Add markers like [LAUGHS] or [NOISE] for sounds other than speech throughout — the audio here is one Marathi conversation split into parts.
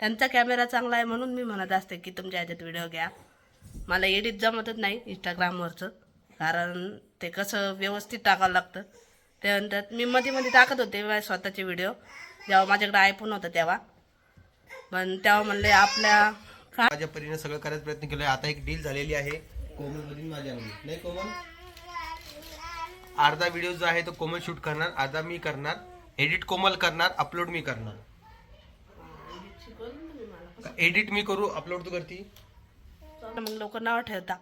त्यांचा कॅमेरा चांगला आहे म्हणून मी म्हणत असते की तुमच्या ह्याच्यात व्हिडिओ घ्या. मला एडिट जमतच नाही इंस्टाग्रामवरचं कारण ते कसं व्यवस्थित टाकावं लागतं. त्यानंतर मी मध्ये मध्ये टाकत होते स्वतःचे व्हिडिओ जेव्हा माझ्याकडे आयफोन होता तेव्हा. पण तेव्हा म्हणले आपल्या माझ्या परीने सगळं करायचा प्रयत्न केला. आता एक डील झालेली आहे कोमल मधून नाही कोमल? अर्धा व्हिडिओ जो आहे तो कोमल शूट करणार अर्धा मी करणार. एडिट कोमल करणार अपलोड मी करणार. एडिट मी करू अपलोड तू करती. मग लोक नाव ठेवता.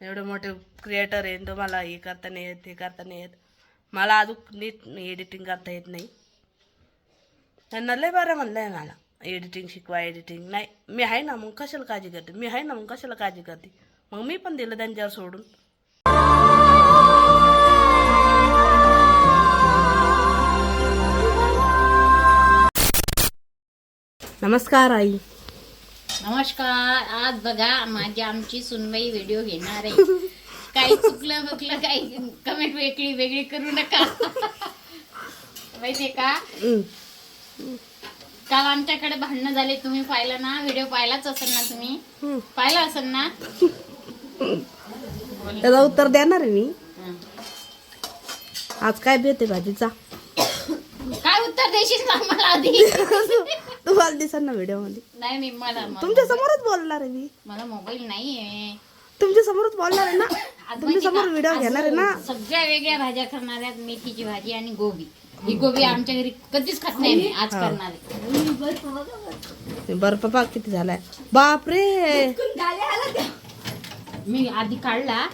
एवढे मोठे क्रिएटर आहे तो मला हे करता नाही येत हे करता नाही येत. मला अजून नीट एडिटिंग करता येत नाही. त्यांना लय बरं म्हणलं आहे मला. एडिटिंग शिकवा एडिटिंग नाही. मी आहे ना मग कशाला काळजी करते? मी आहे ना मग कशाला काळजी करते? मग मी पण दिलं त्यांच्यावर सोडून. नमस्कार आई. नमस्कार. आज बघा माझी आमची सुनबाई व्हिडिओ घेणार आहे. काही चुकलं बकलं काही कमेंट वेगळी वेगळी करू नका. माहितीये का? काल आमच्याकडे भांडणं झाले तुम्ही पाहिलं ना? व्हिडिओ पाहिलाच असेल ना तुम्ही? पाहिला असेल ना? त्याला उत्तर देणार आहे मी. आज काय भेटे भाजीचा? काय उत्तर देशील मला आधी? [LAUGHS] तुम्हाला दिसत ना व्हिडिओमध्ये नाही मी मला तुमच्या समोरच बोलणार आहे मी. मला मोबाईल नाहीये. तुमच्या समोरच बोलणार आहे ना? तुमच्यासमोर? व्हिडिओ घेणार आहे ना? सगळ्या वेगळ्या भाज्या करणार आहेत मेथीची भाजी आणि गोबी. ही गोबी आमच्या घरी कधीच खात नाही मी आज करणार आहे. बर्फ पाक किती झालाय. बापरे! मी आधी काढला.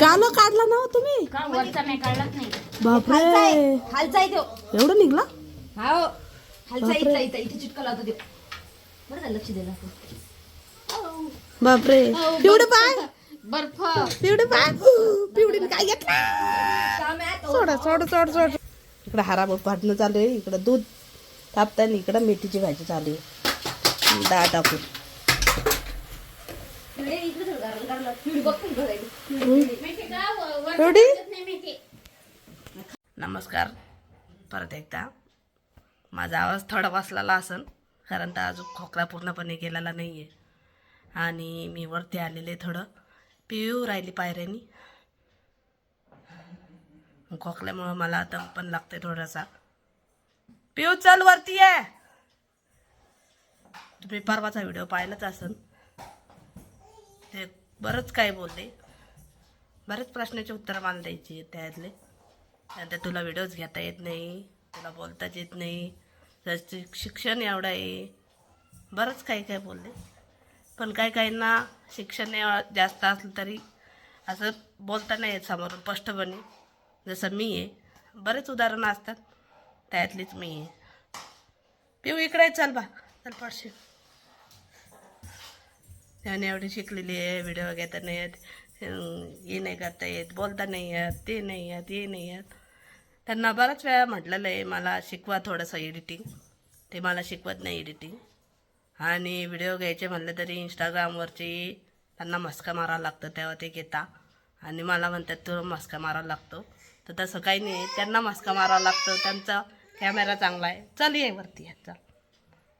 काल काढला ना हो तुम्ही? का वरचा नाही काढलाच नाही. बापरे! खालचा तो. एवढं निघला? हा हो. खालचा इथला इथं इथे चिटका लावतो देव बरं झालं लक्ष दिलं बापरे. पिवडे पाय बर्फ. पिवडे पाय पिवडीने काय घेतलं? सोडा सोड सोड सोड. इकडे हरा भाजणं चालू आहे. इकडं दूध तापताना इकडं मेथीची भाजी चालू आहे. डाळ टाकून. नमस्कार. परत एकदा. माझा आवाज थोडा वाचलेला असेल कारण तर अजून खोकला पूर्णपणे गेलेला नाही आहे आणि मी वरती आलेले थोडं. पिऊ राहिली पायऱ्यानी. खोकल्यामुळं मला आता पण लागते थोडासा. पिऊ चल वरती आहे तुम्ही परवाचा व्हिडिओ पाहिलाच असेल. ते बरंच काय बोलले. बरेच प्रश्नाचे उत्तर मला द्यायची त्यातले. आता तुला व्हिडिओज घेता येत नाही तुला बोलताच येत नाही. त्याचे शिक्षण एवढं आहे. बरंच काही काही बोलले. पण काही काहींना शिक्षण जास्त असलं तरी असं बोलता नाही येत समोरून स्पष्टपणे. जसं मी आहे. बरेच उदाहरणं असतात. त्यातलीच मी आहे. पिऊ इकडे चल बा. चल पडशील त्याने एवढी शिकलेली आहे. व्हिडिओ घेता नाही येत. हे नाही करता येत. बोलता नाही येत. ते नाही येत. हे नाही येत. त्यांना बराच वेळा म्हटलेलं आहे मला शिकवा थोडंसं एडिटिंग ते मला शिकवत नाही एडिटिंग आणि व्हिडिओ घ्यायचे म्हटलं तरी इंस्टाग्रामवरची त्यांना मस्का मारावा लागतं तेव्हा ते घेता. आणि मला म्हणतात तो मस्का मारावा लागतो. तर तसं काही नाही त्यांना मस्का मारावा लागतो. त्यांचा कॅमेरा चांगला आहे. चल ये वरती ह्याचा चल.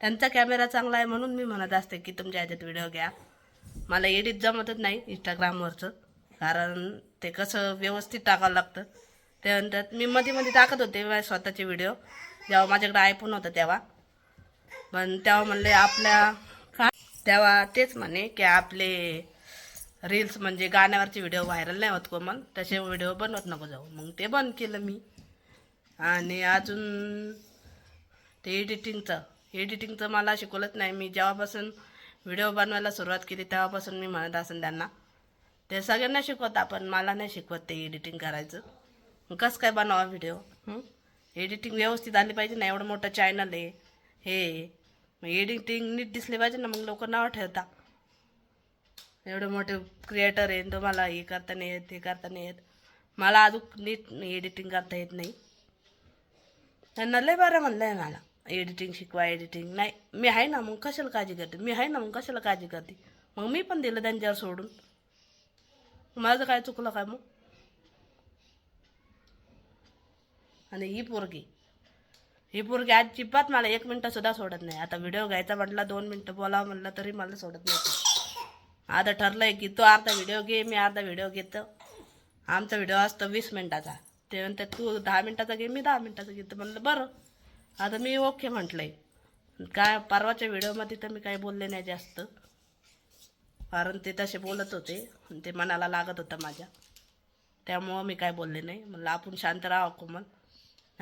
त्यांचा कॅमेरा चांगला आहे म्हणून मी म्हणत असते की तुमच्या ह्याच्यात व्हिडिओ घ्या. मला एडिट जमतच नाही इंस्टाग्रामवरचं कारण ते कसं व्यवस्थित टाकावं लागतं. त्यानंतर मी मध्ये मध्ये टाकत होते माझे स्वतःचे व्हिडिओ जेव्हा माझ्याकडे आयफोन होतं तेव्हा. पण तेव्हा म्हणले आपल्या का तेव्हा तेच म्हणे की आपले रील्स म्हणजे गाण्यावरचे व्हिडिओ व्हायरल नाही होत कोमल तसे व्हिडिओ बनवत नको जाऊ. मग ते बंद केलं मी. आणि अजून ते एडिटिंगचं एडिटिंगचं मला शिकवलंच नाही. मी जेव्हापासून व्हिडिओ बनवायला सुरुवात केली तेव्हापासून मी म्हणत असेल त्यांना. ते सगळ्यांना शिकवत आपण मला नाही शिकवत ते एडिटिंग करायचं. कसं काय बनवा व्हिडिओ एडिटिंग व्यवस्थित आली पाहिजे ना एवढं मोठं चॅनल आहे. हे मग एडिटिंग नीट दिसले पाहिजे ना मग लोक नाव ठेवता एवढे मोठे क्रिएटर आहे तुम्हाला हे करता नाही येत हे करता नाही येत. मला अजून नीट एडिटिंग करता येत नाही. त्यांना लय बरं म्हणलं आहे मला एडिटिंग शिकवा एडिटिंग नाही. मी आहे ना मग कशाला काळजी करते? मी आहे ना मग कशाला काळजी करते? मग मी पण दिलं त्यांच्यावर सोडून. माझं काय चुकलं काय मग? आणि ही पोरगी. ही पोरगी अजिबात मला एक मिनटंसुद्धा सोडत नाही. आता व्हिडिओ घ्यायचा म्हटला दोन मिनटं बोलावं म्हटलं तरी मला सोडत नाही आता आता ठरलंय की तो अर्धा व्हिडिओ घे मी अर्धा व्हिडिओ घेतो. आमचा व्हिडिओ असतो वीस मिनटाचा. ते म्हणतात तू दहा मिनटाचा घे मी दहा मिनटाचा घेतो. म्हणलं बरं. आता मी ओके म्हटलंय. काय परवाच्या व्हिडिओमध्ये तर मी काही बोलले नाही जास्त. कारण ते तसे बोलत होते. ते मनाला लागत होतं माझ्या. त्यामुळं मी काय बोलले नाही. म्हणलं आपण शांत राहावं कोमल.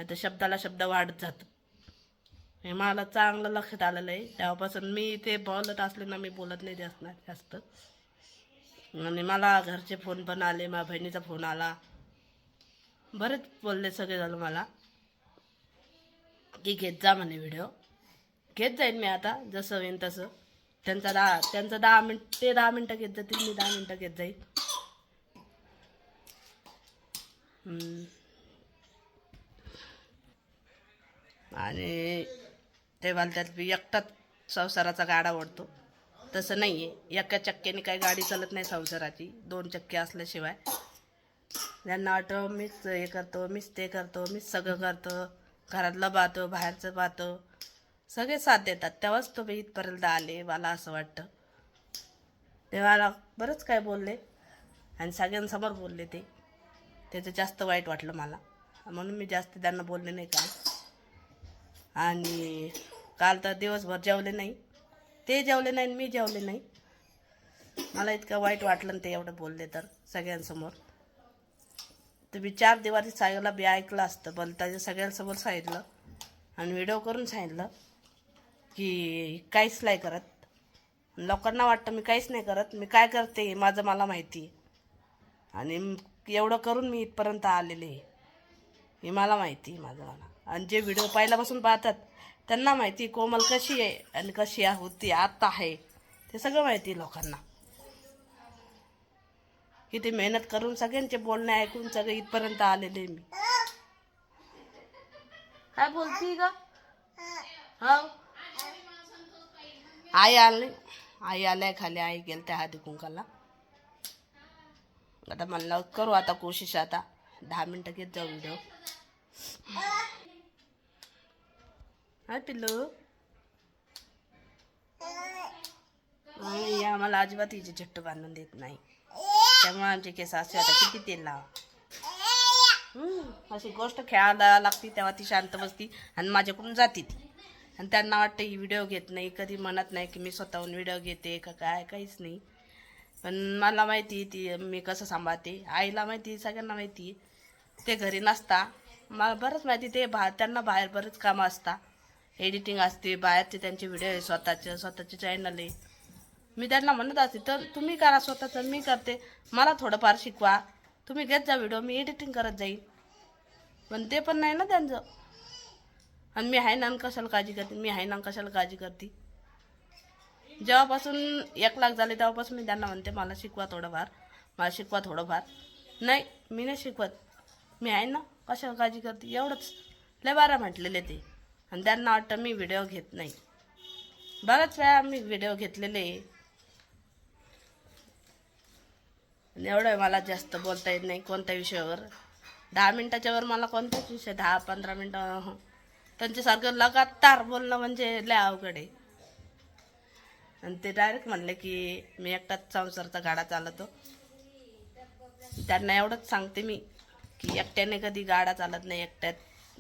नाही तर शब्दाला शब्द वाढत जातो. हे मला चांगलं लक्षात आलेलं आहे तेव्हापासून मी ते बोलत असले ना मी बोलत नाही जास्त जास्त. आणि मला घरचे फोन पण आले माझ्या बहिणीचा फोन आला. बरेच बोलले सगळे झालं मला. की घेत जा म्हणे व्हिडिओ घेत जाईन मी आता जसं होईन तसं. त्यांचा दहा त्यांचं दहा मिनट ते दहा मिनटं घेत जातील मी दहा मिनटं घेत जाईन. आणि ते त्यात मी एकटाच संसाराचा गाडा ओढतो. तसं नाही आहे एका चक्क्याने काही गाडी चालत नाही संसाराची. दोन चक्के असल्याशिवाय. त्यांना वाटतं मीच हे करतो मीच ते करतो मीच सगळं करतो. घरातलं पाहतो बाहेरचं पाहतो. सगळे साथ देतात. तेव्हाच तुम्ही इथपर्यंत आले मला असं वाटतं. ते मला बरंच काय बोलले. आणि सगळ्यांसमोर बोलले ते. त्याचं जास्त वाईट वाटलं मला. म्हणून मी जास्त त्यांना बोलले नाही का? आणि काल तर दिवसभर जेवले नाही. ते जेवले नाही आणि मी जेवले नाही. मला इतकं वाईट वाटलं ना ते एवढं बोलले तर सगळ्यांसमोर. तर मी चार दिवारी साईला बी ऐकलं असतं पण त्याच्या सगळ्यांसमोर सांगितलं आणि व्हिडिओ करून सांगितलं की काहीच नाही करत. लोकांना वाटतं मी काहीच नाही करत मी काय करते माझं मला माहिती. आणि एवढं करून मी इथपर्यंत आलेले हे मला माहिती माझं मला. आणि जे व्हिडिओ पहिल्यापासून पाहतात त्यांना माहिती कोमल कशी आहे आणि कशी होती आत्ता आहे. ते सगळं माहिती लोकांना. किती मेहनत करून सगळ्यांचे बोलणे ऐकून सगळे इथपर्यंत आलेले मी. काय बोलती ग? हो? आई आली. आई आल्या खाली. आई गेल त्या हळदी कुंकाला आता म्हणलं करू आता कोशिश आता. दहा मिनटं घेत जाऊ व्हिडिओ. हाय पिल्लू. या आम्हाला अजिबात तिचे झट्टू बांधून देत नाही. त्यामुळे आमचे केस असे आता किती तेल लावा. अशी गोष्ट खेळायला लागती तेव्हा ती शांत बसती आणि माझ्याकडून जाते ती. आणि त्यांना वाटतं ही व्हिडिओ घेत नाही कधी म्हणत नाही की मी स्वतःहून व्हिडिओ घेते का काय काहीच नाही. पण मला माहिती ती मी कसं सांभाळते. आईला माहिती सगळ्यांना माहिती ते घरी नसता. मला बरंच माहिती ते बा त्यांना बाहेर बरंच कामं असतात एडिटिंग असते बाहेरचे त्यांचे व्हिडिओ आहे स्वतःचे स्वतःचे चॅनल आहे. मी त्यांना म्हणत असते तर तुम्ही करा स्वतःचं मी करते. मला थोडंफार शिकवा. तुम्ही घेत जा व्हिडिओ मी एडिटिंग करत जाईल पण ते पण नाही ना त्यांचं. आणि मी आहे ना कशाला काळजी करते? मी आहे ना कशाला काळजी करते? जेव्हापासून एक लाख झाले तेव्हापासून मी त्यांना म्हणते मला शिकवा थोडंफार. मला शिकवा थोडंफार. नाही मी नाही शिकवत. मी आहे ना कशाला काळजी करते? एवढंच. लय बारा म्हटलेले ते. आणि त्यांना वाटतं मी व्हिडिओ घेत नाही. बऱ्याच वेळा मी व्हिडिओ घेतलेले. आणि एवढं मला जास्त बोलता येत नाही कोणत्या विषयावर. दहा मिनटाच्या वर मला कोणताच विषय दहा पंधरा मिनटं त्यांच्यासारखं लगातार बोलणं म्हणजे लय अवघड आहे. आणि ते डायरेक्ट म्हणले की मी एकटाच संसारचा गाडा चालवतो. त्यांना एवढंच सांगते मी की एकट्याने कधी गाडा चालत नाही एकट्यात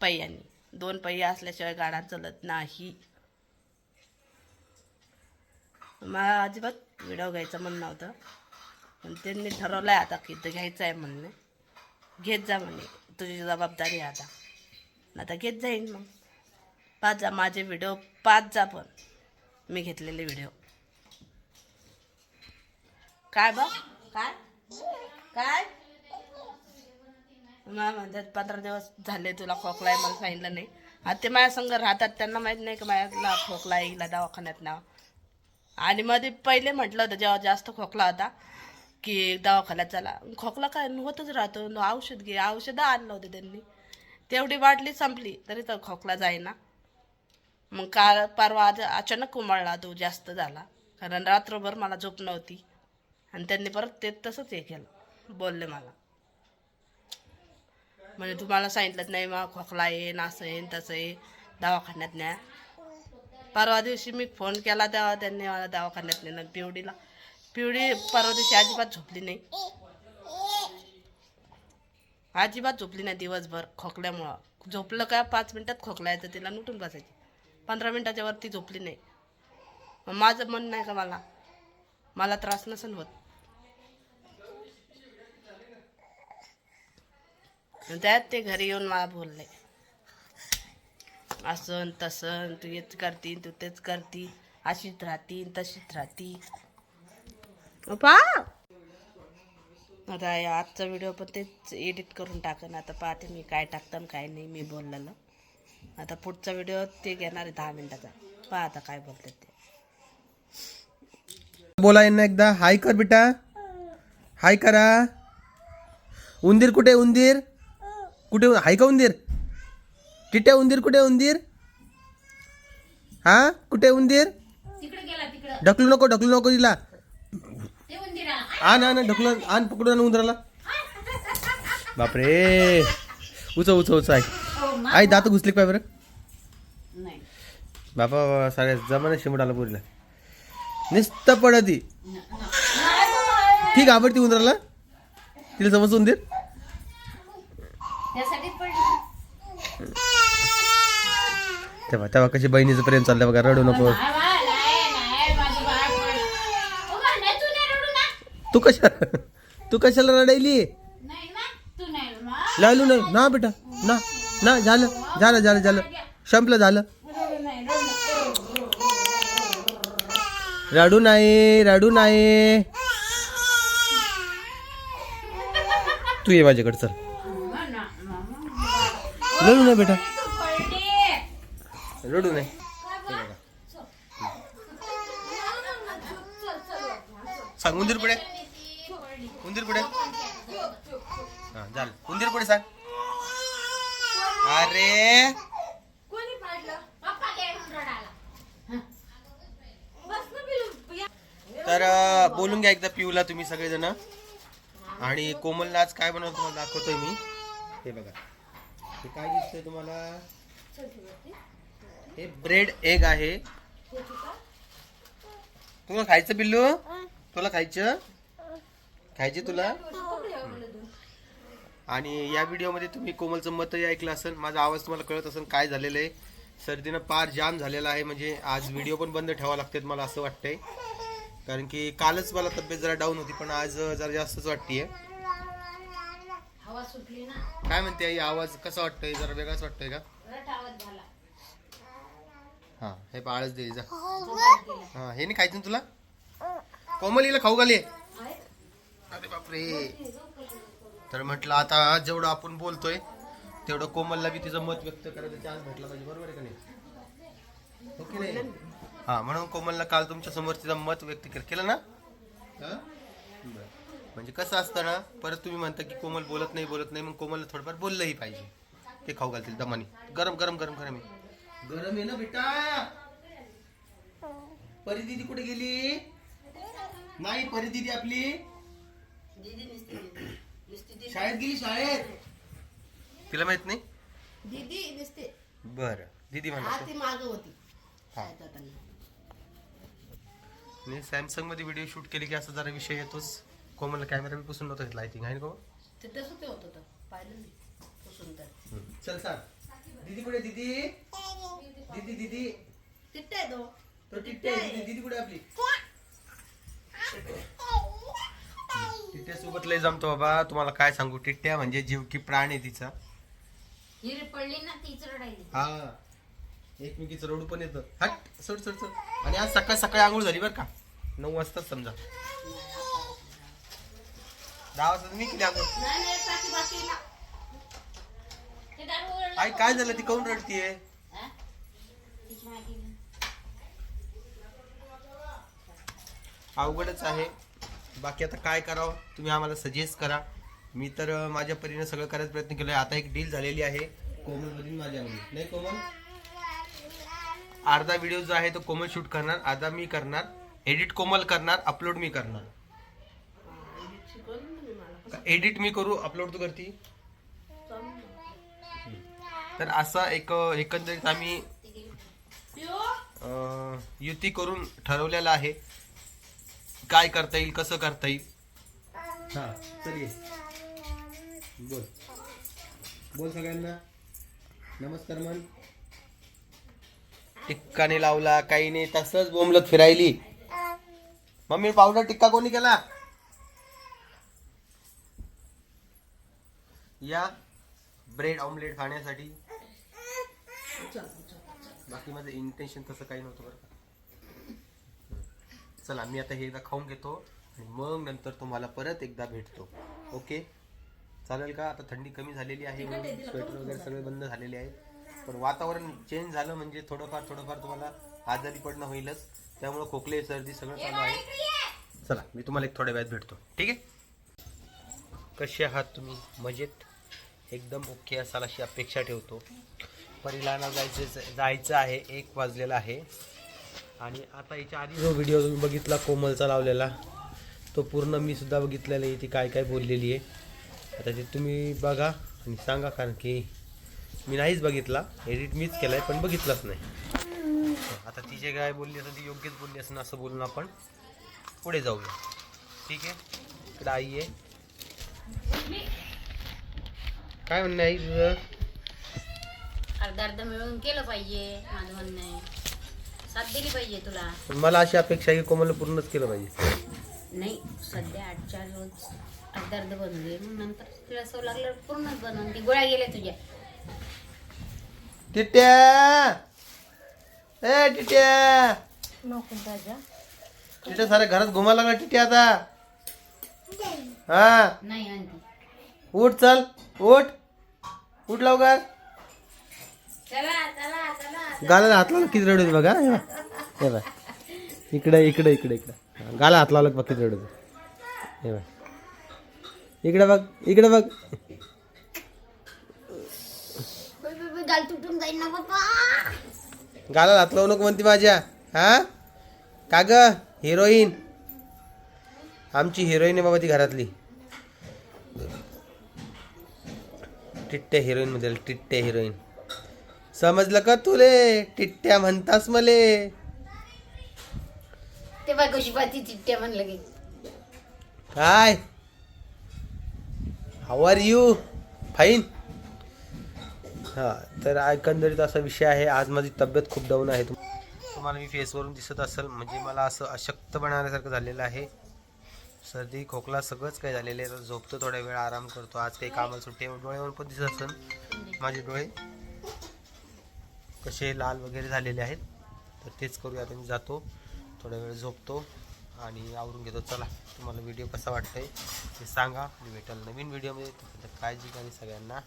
पहियाने दोन पहिया असल्याशिवाय गाडा चलत नाही. मला अजिबात व्हिडिओ घ्यायचं म्हणणं होतं पण त्यांनी ठरवलं आहे आता की घ्यायचं आहे म्हणणे घेत जा म्हणे. तुझी जबाबदारी आता. आता घेत जाईन मग. पाच जा माझे व्हिडिओ पाच जा पण. मी घेतलेले व्हिडिओ काय बा? काय? काय? मला म्हणतात पंधरा दिवस झाले तुला खोकला आहे मला सांगितलं नाही. आता ते माझ्या संग राहतात त्यांना माहीत नाही की माझ्याला खोकला आहे दवाखान्यात ना आणि मध्ये पहिले म्हटलं होतं जेव्हा जास्त खोकला होता की दवाखान्यात चला. खोकला काय? होतच राहतो. औषध घे. औषधं आणलं होतं त्यांनी. तेवढी बाटली संपली तरी तर खोकला जाईना. मग काल परवा आज अचानक उमळला तो जास्त झाला. कारण रात्रभर मला झोप नव्हती. आणि त्यांनी परत ते तसंच हे केलं. बोलले मला. म्हणजे तुम्हाला सांगितलं नाही मग खोकला येईन असं येईन तसं येईन दवाखान्यात न्या. परवा दिवशी मी फोन केला तेव्हा त्यांनी मला दवाखान्यात नेलं पिवडीला. पिवडी परवा दिवशी अजिबात झोपली नाही. अजिबात झोपली नाही दिवसभर खोकल्यामुळं. झोपलं का पाच मिनटात खोकला येतं तिला नुटून बसायची. पंधरा मिनटाच्या वरती झोपली नाही. मग माझं मन नाही का मला? मला त्रास नसेल होत. त्यात ते घरी येऊन मला बोलले. असं तसं तू हेच करती तू तेच करती अशीच राहती तशीच राहती पा आता आजचा व्हिडिओ पण तेच एडिट करून टाकन. आता पाहते मी काय टाकतं काय नाही मी बोललेलं. आता पुढचा व्हिडिओ ते घेणार आहे दहा मिनिटाचा. पहा आता काय बोलतात ते. बोला यांना एकदा. हाय कर बेटा. हाय करा. उंदीर कुठे उंदीर? कुठे आहे का उंदीर? टिट्या उंदीर कुठे उंदीर? हा? कुठे उंदीर? ढकलू नको ढकलू नको तिला आण आण ढकलू आण पकडून आण उंदराला. बापरे. उच उच उच आहे आई दात घुसले काय बरं? बापा बाबा साऱ्या जमाना शिमट आला पुरीला. निस्त पडती. ठीक आवडती उंदराला? तिला समज उंदीर? पडली तेव्हा तेव्हा कशी बहिणीचं प्रेम चाललं बघा रडू नको. तू कशा तू कशाला रडायली? नाही ना, तू नाही. लालू ना ना बेटा ना ना झालं झालं झालं झालं. संपलं झालं. रडू नाही, रडू नाही. तू ये माझ्याकडे चल. रडू नाही बेटा. रडू नाही सांग उंदीर पुढे. उंदीर पुढे. हा झालं. उंदीर पुढे सांग. अरे. तर बोलून घ्या एकदा पिऊला तुम्ही सगळेजण. आणि कोमलला आज काय बनवतो दाखवतोय मी. हे बघा. हे काय दिसतंय तुम्हाला? हे ब्रेड एग आहे. तुला खायचं पिल्लू? तुला खायचं? खायचे तुला? आणि या व्हिडिओमध्ये तुम्ही कोमलचं मतही ऐकलं असेल माझा आवाज तुम्हाला कळत असेल काय झालेलं आहे. सर्दीनं पार जाम झालेला आहे म्हणजे आज व्हिडिओ पण बंद ठेवा लागतात मला असं वाटतंय. कारण की कालच मला तब्येत जरा डाऊन होती पण आज जरा जास्तच वाटतीये. हवा सुटली ना. काय म्हणते आई आवाज कसा वाटतोय? जरा वेगळाच वाटतोय का? रट आवाज झाला. हा हे पाळच दे जा. गेला. हा हे नाही खायचं ना तुला? कोमल हिला खाऊ घाले अरे बापरे. तर म्हटलं आता जेवढं आपण बोलतोय तेवढं कोमलला बी तिचं मत व्यक्त करायचा चान्स भेटला पाहिजे. बरोबर आहे का नाही? हो की नाही? हा म्हणून कोमलला काल तुमच्यासमोर तिचं मत व्यक्त केलं केलं ना? हा? म्हणजे कसं असतं ना परत तुम्ही म्हणता की कोमल बोलत नाही बोलत नाही मग कोमलला थोडंफार बोललंही पाहिजे. ते खाऊ घालतील दमानी. गरम गरम गरम गरम आहे गरम आहे ना बेटा. परी दिदी कुठे गेली? नाही परी दिदी आपली शाळेत गेली शाळेत. तिला माहीत नाही? दीदी दिसते बर. दीदी म्हणा हा ती. माग होती. हा. मी सॅमसंगमध्ये व्हिडिओ शूट केले की असा जरा विषय येतोच. कोमलला कॅमेरा बी पुसून नव्हता घेतला आय थिंक आहे ना गो ते तसं ते होत होतं पाहिलं मी पुसून तर. चल सांग दीदी कुठे दीदी? दीदी दीदी. तिट्टे आहे तो. तो टिट्टे आहे, दीदी दीदी कुठे आपली? टिट्ट्या सोबत लय जमतो बाबा. तुम्हाला काय सांगू टिट्ट्या म्हणजे जीव की प्राण आहे तिचा. ही पडली ना तीच रडायली हा. एकमेकीचं रडू पण येतं. हट सोड सोड सोड. आणि आज सकाळ सकाळी आंघोळ झाली बरं का? नऊ वाजताच समजा. दहा वाजता मी किती. आई काय झालं? ती काऊन रडतीये. अवघडच आहे. बाकी आता काय करावं? तुम्ही आम्हाला सजेस्ट करा. मी तर माझ्या परीने सगळं करायचा प्रयत्न केलाय. आता एक डील झालेली आहे. कोमल मधून माझ्यामध्ये नाही कोमल? अर्धा व्हिडिओ जो आहे तो कोमल शूट करणार. अर्धा मी करणार. एडिट कोमल करणार. अपलोड मी करणार. एडिट मी करू अपलोड तू करती. तर असा एक एकंदरीत आम्ही अं, युती करून ठरवलेलं आहे. काय करता येईल कसं करता येईल? हा ये. बोल. बोल सगळ्यांना. नमस्कार मन. टिक्काने लावला काही नाही तसंच बोंबलत फिरायली. मम्मी पावडर टिक्का कोणी केला? या ब्रेड ऑमलेट खाण्यासाठी. बाकी माझं इंटेन्शन तसं काही नव्हतं बरं का. चला मी आता हे एकदा खाऊन घेतो आणि मग नंतर तुम्हाला परत एकदा भेटतो. ओके चालेल का? आता थंडी कमी झालेली आहे स्वेटर वगैरे सगळे बंद झालेले आहेत. पण वातावरण चेंज झालं म्हणजे थोडंफार थोडंफार तुम्हाला आजारी पडणं होईलच. त्यामुळे खोकले सर्दी सगळं चालू आहे. चला मी तुम्हाला एक थोड्या वेळात भेटतो. ठीक आहे? कसे आहात तुम्ही? मजेत? एकदम ओके असाल अशी अपेक्षा ठेवतो. परिलाना जायचं जायचं आहे एक वाजलेला आहे. आणि आता याच्या आधी जो व्हिडिओ तुम्ही बघितला कोमलचा लावलेला तो पूर्ण मी सुद्धा बघितलेला आहे ती काय काय बोललेली आहे. आता ते तुम्ही बघा आणि सांगा कारण की मी नाहीच बघितला एडिट मीच केलाय पण बघितलाच नाही. आता ती जे काय बोलली असेल ती योग्यच बोलली असेल असं बोलून आपण पुढे जाऊया. ठीक आहे? इकडे आई आहे. काय म्हणणं आहे तुझं? अर्धा अर्ध मिळून केलं पाहिजे माझं म्हणणं आहे. साथ दिली पाहिजे तुला. पण मला अशी अपेक्षा आहे की पूर्णच केलं पाहिजे. नाही सध्या आठ चार रोज अर्धा अर्ध बनवून दे मग नंतर तुला सव लागलं पूर्णच बनवून ती गोळ्या गेल्या तुझ्या. टिट्या! ए टिट्या! टिट्या साऱ्या घरात घुमायला लागला टिट्या आता. हा? नाही आणती उठ चल. उठ. उठ लवकर. चला चला चला. गाला हात लावला किती रडत बघा. हे बघ. इकडे इकडे इकडे इकडे. गाला हात लावला बघ किती रडत हे बघ. इकडे बघ इकडे बघ. गाला हात लावू नको म्हणते माझ्या. हा? का ग? हिरोईन. आमची हिरोईन आहे बाबा ती घरातली. टिट्ट्या हिरोईन मध्ये टिट्ट्या हिरोईन समजलं का तुले? टिट्ट्या म्हणतास मले. ते चिट्ट्या म्हणलं की. काय हाऊ आर यू फाईन हा तर एकंदरीत असा विषय आहे. आज माझी तब्येत खूप डाऊन आहे. तुम- तुम्हाला मी फेसवरून दिसत असेल म्हणजे मला असं अशक्त बनवण्यासारखं झालेलं आहे. सर्दी खोकला सगळंच काही झालेलं आहे. तर झोपतो थोड्या वेळ आराम करतो. आज काही कामाला सुट्टी डोळ्यावर पण दिसत असेल. माझे डोळे कसे लाल वगैरे झालेले आहेत. तर तेच करूया. आता मी जातो. थोडा वेळ झोपतो आणि आवरून घेतो. चला तुम्हाला व्हिडिओ कसा वाटतंय ते सांगा. मी भेटाल नवीन व्हिडिओमध्ये काळजी घ्या सगळ्यांना.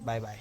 Bye bye